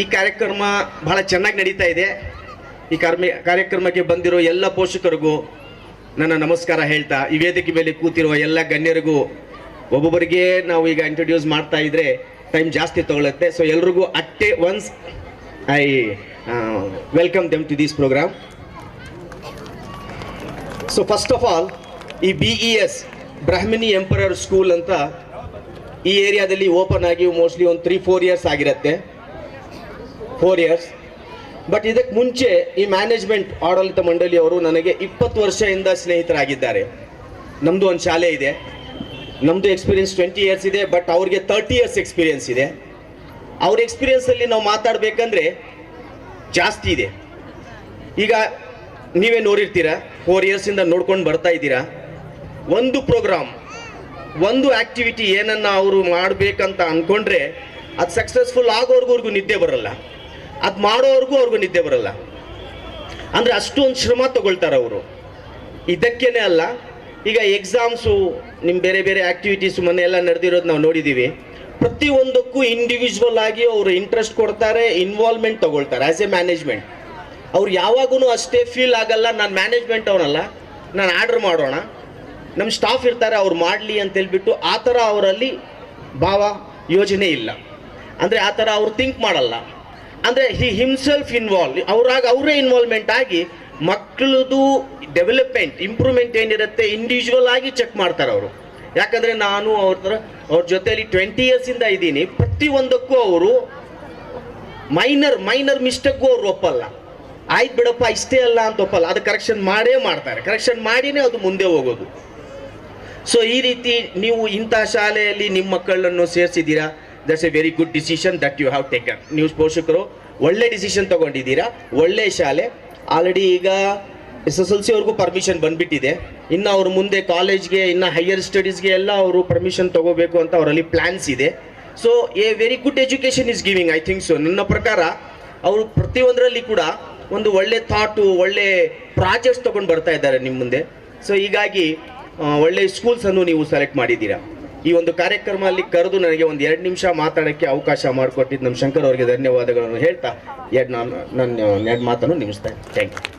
ಈ ಕಾರ್ಯಕ್ರಮ ಬಹಳ ಚೆನ್ನಾಗಿ ನಡೀತಾ ಇದೆ. ಈ ಕಾರ್ಮಿ, ಕಾರ್ಯಕ್ರಮಕ್ಕೆ ಬಂದಿರೋ ಎಲ್ಲ ಪೋಷಕರಿಗೂ ನನ್ನ ನಮಸ್ಕಾರ ಹೇಳ್ತಾ, ಈ ವೇದಿಕೆ ಮೇಲೆ ಕೂತಿರುವ ಎಲ್ಲ ಗಣ್ಯರಿಗೂ ಒಬ್ಬೊಬ್ಬರಿಗೆ ನಾವು ಈಗ ಇಂಟ್ರೊಡ್ಯೂಸ್ ಮಾಡ್ತಾ ಇದ್ರೆ ಟೈಮ್ ಜಾಸ್ತಿ ತಗೊಳುತ್ತೆ. ಸೊ ಎಲ್ರಿಗೂ at once I welcome them to this programme so first of all ಈ B E S Brahmini emperor school ಅಂತ ಈ ಏರಿಯಾದಲ್ಲಿ ಓಪನ್ ಆಗಿ ಮೋಸ್ಟ್ಲಿ ಒಂದು ತ್ರೀ ಫೋರ್ ಇಯರ್ಸ್ ಆಗಿರುತ್ತೆ. ಫೋರ್ ಇಯರ್ಸ್ ಬಟ್ ಇದಕ್ಕೆ ಮುಂಚೆ ಈ ಮ್ಯಾನೇಜ್ಮೆಂಟ್ ಆಡಳಿತ ಮಂಡಳಿಯವರು ನನಗೆ ಇಪ್ಪತ್ತು ವರ್ಷದಿಂದ ಸ್ನೇಹಿತರಾಗಿದ್ದಾರೆ. ನಮ್ಮದು ಒಂದು ಶಾಲೆ ಇದೆ. ನಮ್ಮದು ಎಕ್ಸ್ಪೀರಿಯನ್ಸ್ ಟ್ವೆಂಟಿ ಇಯರ್ಸ್ ಇದೆ ಬಟ್ ಅವ್ರಿಗೆ ತರ್ಟಿ ಇಯರ್ಸ್ ಎಕ್ಸ್ಪೀರಿಯನ್ಸ್ ಇದೆ. ಅವ್ರ ಎಕ್ಸ್ಪೀರಿಯನ್ಸಲ್ಲಿ ನಾವು ಮಾತಾಡಬೇಕಂದ್ರೆ ಜಾಸ್ತಿ ಇದೆ. ಈಗ ನೀವೇ ನೋಡಿರ್ತೀರ ಫೋರ್ ಇಯರ್ಸಿಂದ ನೋಡ್ಕೊಂಡು ಬರ್ತಾ ಇದ್ದೀರಾ. ಒಂದು ಪ್ರೋಗ್ರಾಮ್ ಒಂದು ಆಕ್ಟಿವಿಟಿ ಏನನ್ನ ಅವರು ಮಾಡಬೇಕಂತ ಅಂದ್ಕೊಂಡ್ರೆ ಅದು ಸಕ್ಸಸ್ಫುಲ್ ಆಗೋರ್ಗೂ ಅವ್ರಿಗೂ ನಿದ್ದೆ ಬರಲ್ಲ. ಅದು ಮಾಡೋವರೆಗೂ ಅವ್ರಿಗೂ ನಿದ್ದೆ ಬರಲ್ಲ. ಅಂದರೆ ಅಷ್ಟೊಂದು ಶ್ರಮ ತಗೊಳ್ತಾರೆ ಅವರು. ಇದಕ್ಕೇನೆ ಅಲ್ಲ, ಈಗ ಎಕ್ಸಾಮ್ಸು ನಿಮ್ಮ ಬೇರೆ ಬೇರೆ ಆಕ್ಟಿವಿಟೀಸ್ ಮೊನ್ನೆ ಎಲ್ಲ ನಡೆದಿರೋದು ನಾವು ನೋಡಿದ್ದೀವಿ ಪ್ರತಿಯೊಂದಕ್ಕೂ ಇಂಡಿವಿಜುವಲ್ ಆಗಿ ಅವರು ಇಂಟ್ರೆಸ್ಟ್ ಕೊಡ್ತಾರೆ ಇನ್ವಾಲ್ವ್ಮೆಂಟ್ ತಗೊಳ್ತಾರೆ ಆ್ಯಸ್ ಎ ಮ್ಯಾನೇಜ್ಮೆಂಟ್ ಅವ್ರು ಯಾವಾಗೂ ಅಷ್ಟೇ ಫೀಲ್ ಆಗಲ್ಲ, ನಾನು ಮ್ಯಾನೇಜ್ಮೆಂಟ್ ಅವನಲ್ಲ, ನಾನು ಆರ್ಡ್ರ್ ಮಾಡೋಣ. ನಮ್ಮ ಸ್ಟಾಫ್ ಇರ್ತಾರೆ, ಅವ್ರು ಮಾಡಲಿ ಅಂತ ಹೇಳಿಬಿಟ್ಟು ಆ ಥರ ಅವರಲ್ಲಿ ಭಾವ ಯೋಜನೆ ಇಲ್ಲ. ಅಂದರೆ ಆ ಥರ ಅವ್ರು ಥಿಂಕ್ ಮಾಡಲ್ಲ. ಅಂದರೆ ಹಿ ಹಿಮ್ಸೆಲ್ಫ್ ಇನ್ವಾಲ್ವ್ ಅವ್ರಾಗ ಅವರೇ ಇನ್ವಾಲ್ವ್ಮೆಂಟ್ ಆಗಿ ಮಕ್ಕಳದು ಡೆವಲಪ್ಮೆಂಟ್ ಇಂಪ್ರೂವ್ಮೆಂಟ್ ಏನಿರುತ್ತೆ ಇಂಡಿವಿಜುವಲ್ ಆಗಿ ಚೆಕ್ ಮಾಡ್ತಾರೆ ಅವರು. ಯಾಕಂದರೆ ನಾನು ಅವ್ರ ಅವ್ರ ಜೊತೆಯಲ್ಲಿ ಟ್ವೆಂಟಿ ಇಯರ್ಸಿಂದ ಇದ್ದೀನಿ. ಪ್ರತಿಯೊಂದಕ್ಕೂ ಅವರು ಮೈನರ್ ಮೈನರ್ ಮಿಸ್ಟೇಕ್ಗೂ ಅವ್ರು ಒಪ್ಪಲ್ಲ. ಆಯ್ತು ಬಿಡಪ್ಪ, ಇಷ್ಟೇ ಅಲ್ಲ ಅಂತ ಒಪ್ಪಲ್ಲ. ಅದು ಕರೆಕ್ಷನ್ ಮಾಡೇ ಮಾಡ್ತಾರೆ. ಕರೆಕ್ಷನ್ ಮಾಡಿನೇ ಅದು ಮುಂದೆ ಹೋಗೋದು. ಸೊ ಈ ರೀತಿ ನೀವು ಇಂಥ ಶಾಲೆಯಲ್ಲಿ ನಿಮ್ಮ ಮಕ್ಕಳನ್ನು ಸೇರಿಸಿದ್ದೀರಾ? That's a very good decision that you have taken ನೀವು ಪೋಷಕರು, ಒಳ್ಳೆ ಡಿಸಿಷನ್ ತಗೊಂಡಿದ್ದೀರಾ? ಒಳ್ಳೆ ಶಾಲೆ. ಆಲ್ರೆಡಿ ಈಗ S S L C permission ಬಂದ್ಬಿಟ್ಟಿದೆ. ಇನ್ನು ಅವ್ರ ಮುಂದೆ ಕಾಲೇಜ್ಗೆ ಇನ್ನು ಹೈಯರ್ ಸ್ಟಡೀಸ್ಗೆ ಎಲ್ಲ ಅವರು ಪರ್ಮಿಷನ್ ತಗೋಬೇಕು ಅಂತ ಅವರಲ್ಲಿ ಪ್ಲ್ಯಾನ್ಸ್ ಇದೆ. So a very good education is giving I think so ನನ್ನ ಪ್ರಕಾರ, ಅವರು ಪ್ರತಿಯೊಂದರಲ್ಲಿ ಕೂಡ ಒಂದು ಒಳ್ಳೆ ಥಾಟು ಒಳ್ಳೆ ಪ್ರಾಜೆಕ್ಟ್ಸ್ ತೊಗೊಂಡು ಬರ್ತಾ ಇದ್ದಾರೆ ನಿಮ್ಮ ಮುಂದೆ. ಸೊ ಹೀಗಾಗಿ ಒಳ್ಳೆ ಸ್ಕೂಲ್ಸನ್ನು ನೀವು ಸೆಲೆಕ್ಟ್ ಮಾಡಿದ್ದೀರಾ. ಈ ಒಂದು ಕಾರ್ಯಕ್ರಮ ಅಲ್ಲಿ ಕರೆದು ನನಗೆ ಒಂದು ಎರಡು ನಿಮಿಷ ಮಾತಾಡೋಕ್ಕೆ ಅವಕಾಶ ಮಾಡಿಕೊಟ್ಟಿದ್ದು ನಮ್ಮ ಶಂಕರ್ ಅವರಿಗೆ ಧನ್ಯವಾದಗಳನ್ನು ಹೇಳ್ತಾ ಎರಡು ನಾನು ನನ್ನ ಎರಡು ಮಾತನ್ನು ನಿಲ್ಲಿಸ್ತಾ ಥ್ಯಾಂಕ್ ಯು